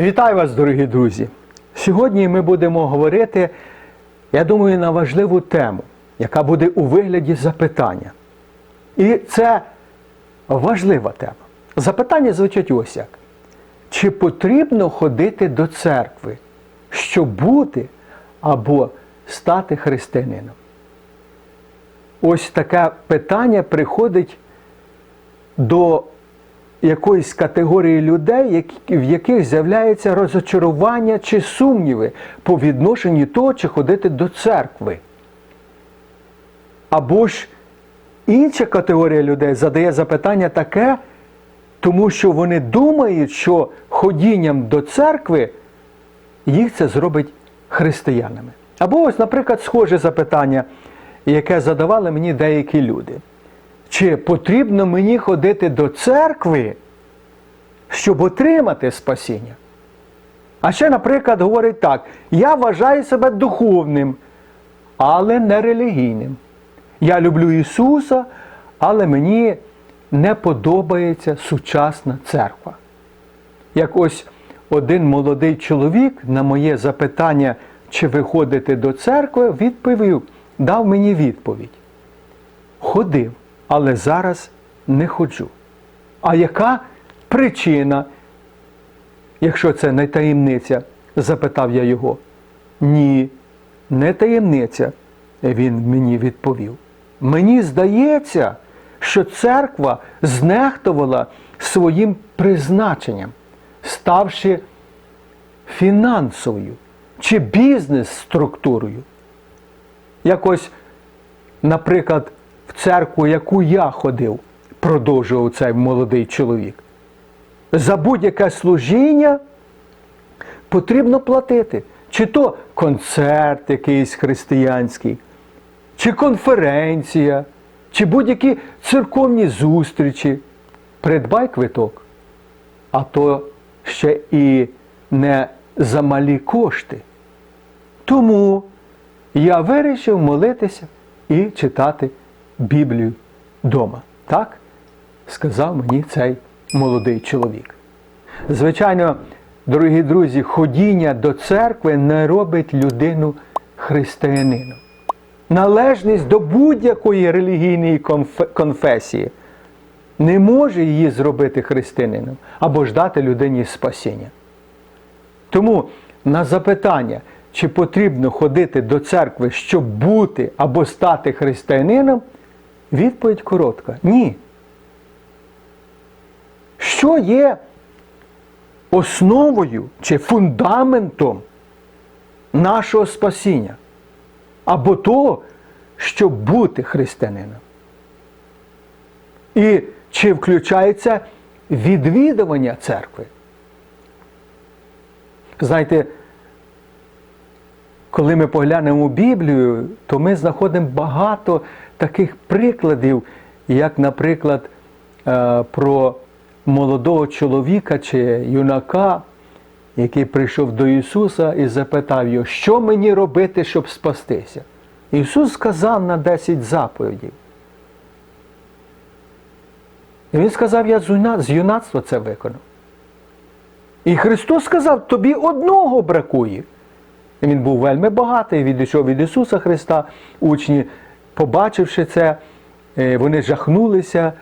Вітаю вас, дорогі друзі! Сьогодні ми будемо говорити, я думаю, на важливу тему, яка буде у вигляді запитання. І це важлива тема. Запитання звучить ось як. Чи потрібно ходити до церкви, щоб бути або стати християнином? Ось таке питання приходить до якоїсь категорії людей, в яких з'являється розочарування чи сумніви по відношенню того, чи ходити до церкви. Або ж інша категорія людей задає запитання таке, тому що вони думають, що ходінням до церкви їх це зробить християнами. Або ось, наприклад, схоже запитання, яке задавали мені деякі люди. Чи потрібно мені ходити до церкви, щоб отримати спасіння? А ще, наприклад, говорить так: я вважаю себе духовним, але не релігійним. Я люблю Ісуса, але мені не подобається сучасна церква. Як ось один молодий чоловік на моє запитання, чи ви ходите до церкви, відповів, дав мені відповідь. Ходив, але зараз не ходжу. А яка причина, якщо це не таємниця? запитав я його. Ні, не таємниця, він мені відповів. Мені здається, що церква знехтувала своїм призначенням, ставши фінансовою чи бізнес-структурою. Якось, наприклад, в церкву, яку я ходив, продовжував цей молодий чоловік. За будь-яке служіння потрібно платити. Чи то концерт якийсь християнський, чи конференція, чи будь-які церковні зустрічі. Придбай квиток, а то ще і не за малі кошти. Тому я вирішив молитися і читати Біблію вдома. Так сказав мені цей молодий чоловік. Звичайно, дорогі друзі, ходіння до церкви не робить людину християнином. Належність до будь-якої релігійної конфесії не може її зробити християнином або ж дати людині спасіння. Тому на запитання, чи потрібно ходити до церкви, щоб бути або стати християнином, відповідь коротка: ні. Що є основою чи фундаментом нашого спасіння? Або того, щоб бути християнином? І чи включається відвідування церкви? Знаєте, коли ми поглянемо Біблію, то ми знаходимо багато таких прикладів, як, наприклад, е, про молодого чоловіка чи юнака, який прийшов до Ісуса і запитав його, що мені робити, щоб спастися. Ісус сказав на 10 заповідей. І Він сказав, я з юнацтва це виконав. І Христос сказав, тобі одного бракує. І Він був вельми багатий, відійшов від Ісуса Христа. Учні, побачивши це, е, вони жахнулися,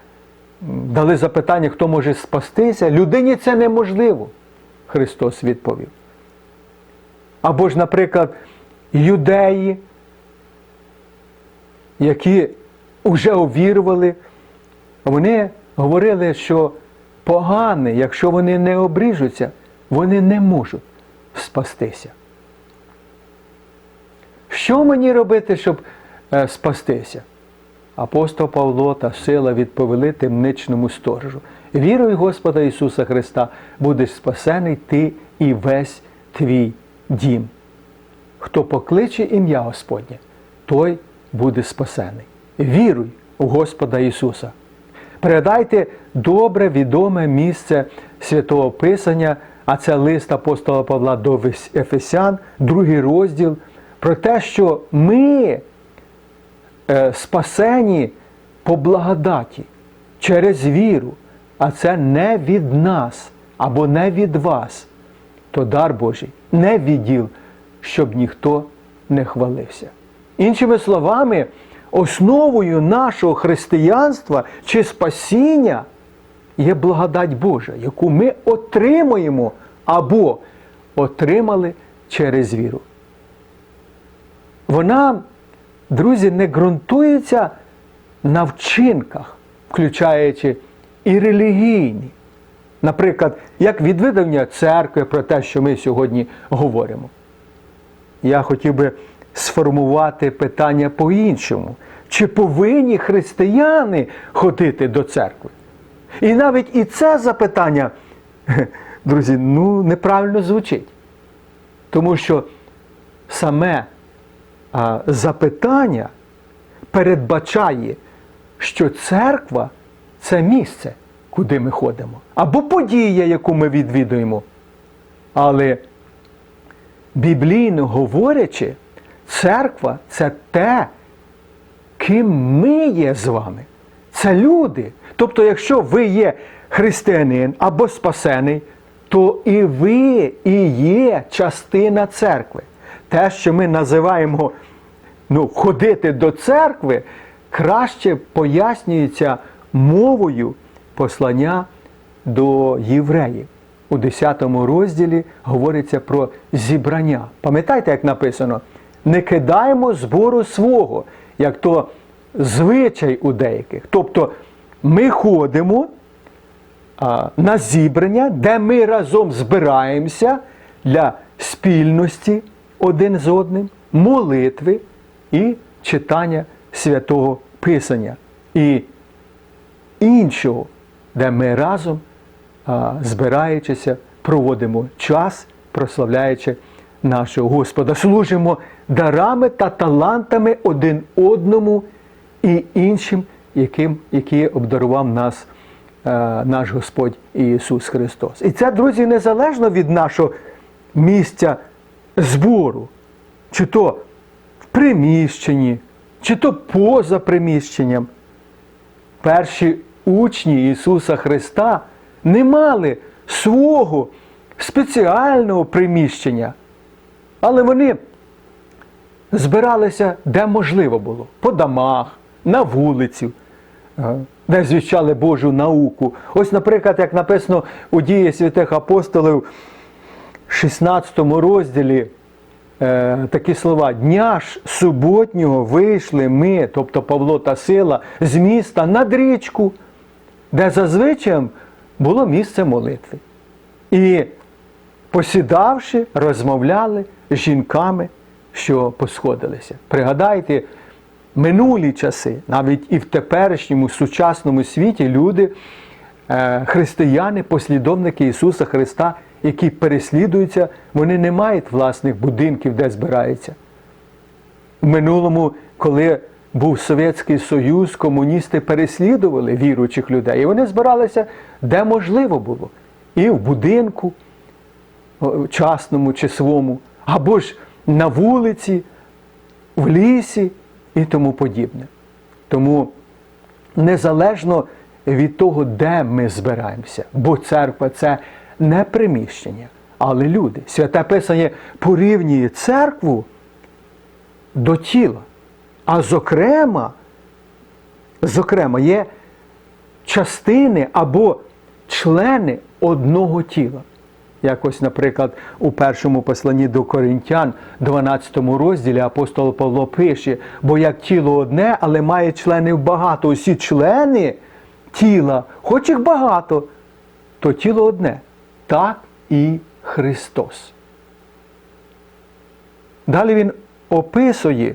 дали запитання, хто може спастися. Людині це неможливо, Христос відповів. Або ж, наприклад, юдеї, які вже увірували, вони говорили, що погане, якщо вони не обріжуться, вони не можуть спастися. Що мені робити, щоб спастися? Апостол Павло та сила відповіли темничному сторожу. Віруй в Господа Ісуса Христа, будеш спасений ти і весь твій дім. Хто покличе ім'я Господнє, той буде спасений. Віруй у Господа Ісуса. Передайте добре відоме місце святого Писання, а це лист апостола Павла до Ефесян, другий розділ, про те, що ми е, спасені по благодаті через віру, а це не від нас або не від вас. то дар Божий не відділ, щоб ніхто не хвалився. Іншими словами, основою нашого християнства чи спасіння є благодать Божа, яку ми отримуємо або отримали через віру. Вона, друзі, не ґрунтується на вчинках, включаючи і релігійні. Наприклад, як відвідання церкви про те, що ми сьогодні говоримо. Я хотів би сформувати питання по-іншому. Чи повинні християни ходити до церкви? І навіть і це запитання, друзі, ну неправильно звучить. Тому що саме запитання передбачає, що церква це місце, куди ми ходимо, або подія, яку ми відвідуємо. Але біблійно говорячи, церква це те, ким ми є з вами. Це люди. Тобто, якщо ви є християнин або спасений, то і ви і є частина церкви. Те, що ми називаємо ну, ходити до церкви, краще пояснюється мовою послання до євреїв. У 10 розділі говориться про зібрання. Пам'ятаєте, як написано? Не кидаємо збору свого, як то звичай у деяких. Тобто ми ходимо а, на зібрання, де ми разом збираємося для спільності один з одним, молитви і читання святого Писання. І іншого, де ми разом, збираючися, проводимо час, прославляючи нашого Господа, служимо дарами та талантами один одному і іншим, яким, які обдарував нас е, наш Господь Ісус Христос. І це, друзі, незалежно від нашого місця збору, чи то приміщенні, чи то поза приміщенням. Перші учні Ісуса Христа не мали свого спеціального приміщення, але вони збиралися де можливо було, по домах, на вулицю, е, де звіщали Божу науку. Ось, наприклад, як написано у дії святих апостолів, 16 розділі такі слова: Дня ж суботнього вийшли ми, тобто Павло та Сила, з міста над річку, де зазвичай було місце молитви. І посідавши, розмовляли з жінками, що посходилися. Пригадайте, минулі часи, навіть і в теперішньому сучасному світі люди, е, християни, послідовники Ісуса Христа, які переслідуються, вони не мають власних будинків, де збираються. В минулому, коли був Совєтський Союз, комуністи переслідували віруючих людей, і вони збиралися де можливо було. І в будинку, частному чи свому, або ж на вулиці, в лісі і тому подібне. Тому незалежно від того, де ми збираємося, бо церква це не приміщення, але люди. Святе Писання порівнює церкву до тіла. А зокрема, зокрема, є частини або члени одного тіла. Якось, наприклад, у першому посланні до Коринтян, 12 розділі апостол Павло пише, бо як тіло одне, але має членів багато. Усі члени тіла, хоч їх багато, то тіло одне. Так і Христос. Далі він описує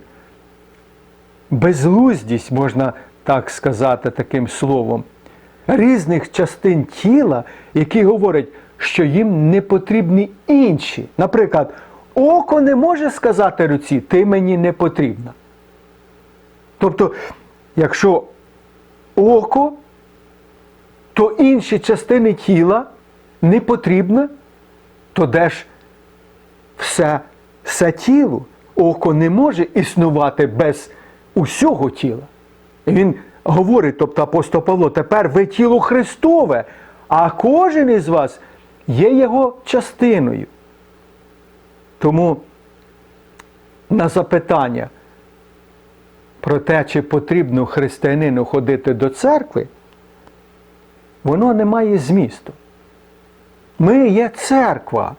безглуздість, можна так сказати, таким словом, різних частин тіла, які говорять, що їм не потрібні інші. Наприклад, око не може сказати руці, ти мені не потрібна. Тобто, якщо око, то інші частини тіла не потрібні, то де ж все, все тіло? Око не може існувати без усього тіла. І він говорить, тобто апостол Павло, тепер ви тіло Христове, а кожен із вас є його частиною. Тому на запитання про те, чи потрібно християнину ходити до церкви, воно не має змісту. Ми є церква.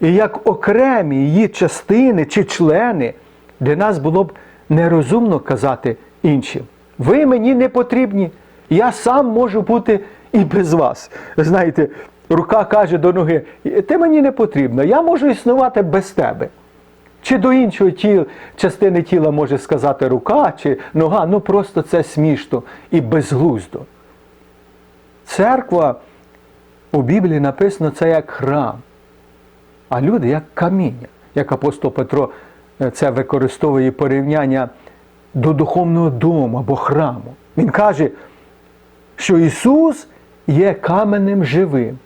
І як окремі її частини чи члени, для нас було б нерозумно казати іншим. Ви мені не потрібні, я сам можу бути і без вас. Знаєте, рука каже до ноги, ти мені не потрібна, я можу існувати без тебе. Чи до іншої тіл, частини тіла може сказати рука чи нога, ну просто це смішно і безглуздо. Церква у Біблії написано це як храм, а люди як каміння. Як апостол Петро е, це використовує порівняння до духовного дому або храму. Він каже, що Ісус є каменем живим,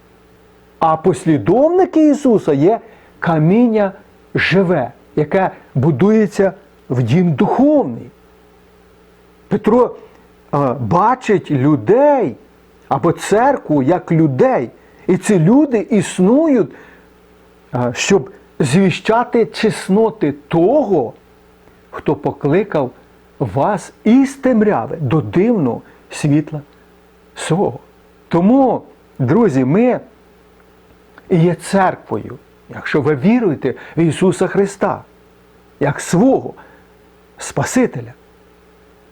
а послідовники Ісуса є каміння живе, яке будується в дім духовний. Петро бачить людей або церкву як людей. І ці люди існують, щоб звіщати чесноти того, хто покликав вас із темряви до дивного світла свого. Тому, друзі, ми є церквою, якщо ви віруєте в Ісуса Христа, як свого Спасителя.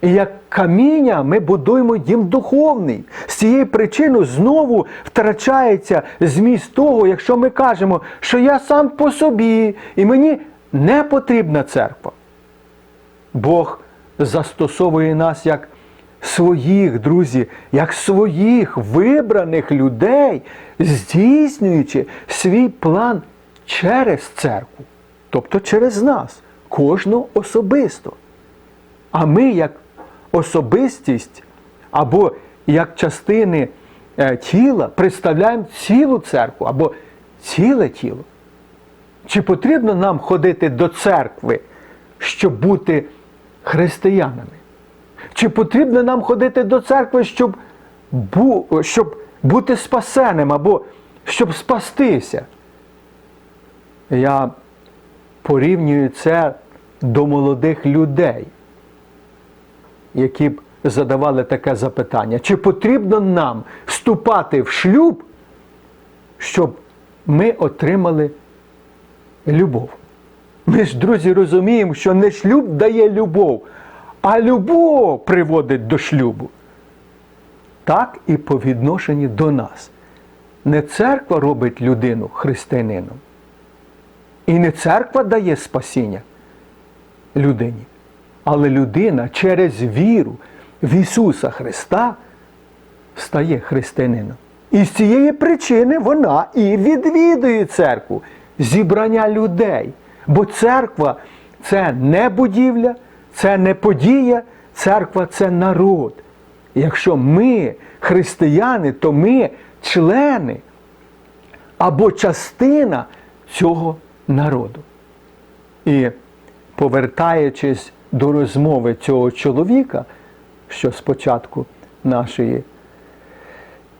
І як каміння ми будуємо дім духовний. З цієї причини знову втрачається зміст того, якщо ми кажемо, що я сам по собі і мені не потрібна церква. Бог застосовує нас як своїх, друзі, як своїх вибраних людей, здійснюючи свій план через церкву, тобто через нас, кожного особисто. А ми, як особистість або як частини е, тіла, представляємо цілу церкву або ціле тіло. Чи потрібно нам ходити до церкви, щоб бути християнами? Чи потрібно нам ходити до церкви, щоб, бу, щоб бути спасеним або щоб спастися? Я порівнюю це до молодих людей, які б задавали таке запитання. Чи потрібно нам вступати в шлюб, щоб ми отримали любов? Ми ж, друзі, розуміємо, що не шлюб дає любов, а любов приводить до шлюбу. Так і по відношенню до нас. Не церква робить людину християнином. І не церква дає спасіння людині, але людина через віру в Ісуса Христа стає християнином. І з цієї причини вона і відвідує церкву, зібрання людей. Бо церква це не будівля, це не подія, церква це народ. Якщо ми християни, то ми члени або частина цього народу. І повертаючись до розмови цього чоловіка, що спочатку нашої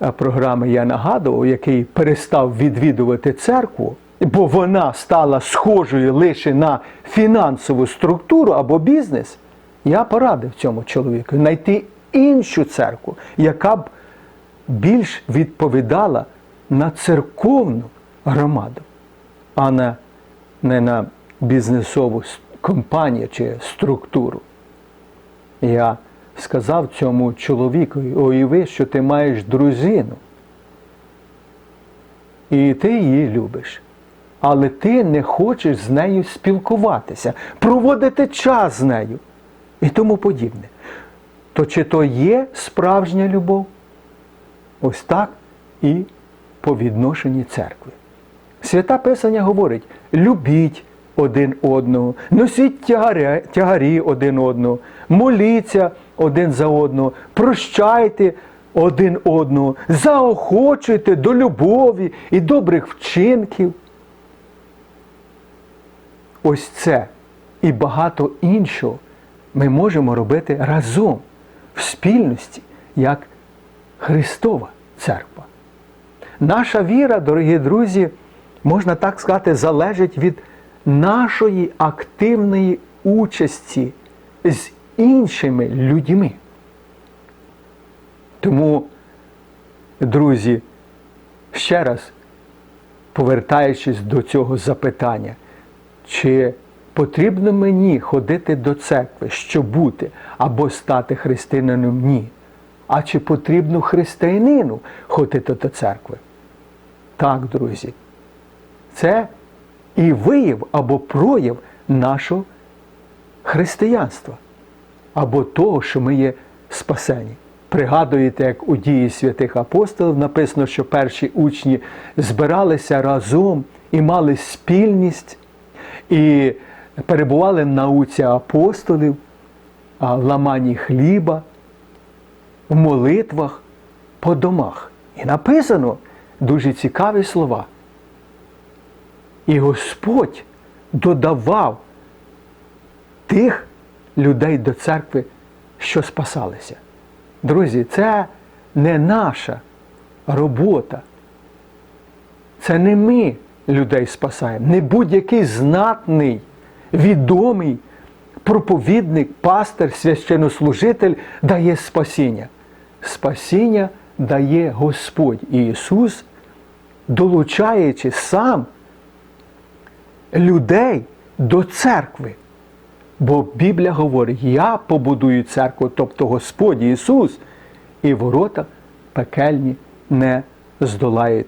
е, програми я нагадував, який перестав відвідувати церкву, бо вона стала схожою лише на фінансову структуру або бізнес, я порадив цьому чоловіку знайти іншу церкву, яка б більш відповідала на церковну громаду, а не, на бізнесову с- компанію чи структуру. Я сказав цьому чоловікові, уяви, що ти маєш дружину. І ти її любиш. Але ти не хочеш з нею спілкуватися, проводити час з нею і тому подібне. То чи то є справжня любов? Ось так і по відношенні церкви. Свята Писання говорить: любіть один одного, носіть тягаря, тягарі один одного, моліться один за одного, прощайте один одного, заохочуйте до любові і добрих вчинків. Ось це і багато іншого ми можемо робити разом в спільності, як Христова церква. Наша віра, дорогі друзі, можна так сказати, залежить від нашої активної участі з іншими людьми. Тому, друзі, ще раз повертаючись до цього запитання, чи потрібно мені ходити до церкви, щоб бути або стати християнином? Ні. А чи потрібно християнину ходити до церкви? Так, друзі. Це і вияв або прояв нашого християнства, або того, що ми є спасені. Пригадуєте, як у дії святих апостолів написано, що перші учні збиралися разом і мали спільність, і перебували в науці апостолів, в ламанні хліба, в молитвах по домах. І написано дуже цікаві слова. І Господь додавав тих людей до церкви, що спасалися. Друзі, це не наша робота. Це не ми людей спасаємо, не будь-який знатний, відомий проповідник, пастир, священнослужитель дає спасіння. Спасіння дає Господь Ісус, долучаючи сам людей до церкви. Бо Біблія говорить, я побудую церкву, тобто Господь Ісус, і ворота пекельні не здолають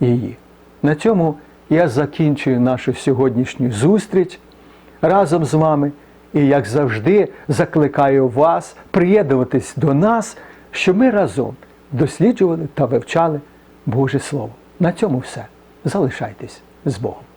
її. На цьому я закінчую нашу сьогоднішню зустріч разом з вами. І, як завжди, закликаю вас приєднуватись до нас, щоб ми разом досліджували та вивчали Боже Слово. На цьому все. Залишайтесь з Богом.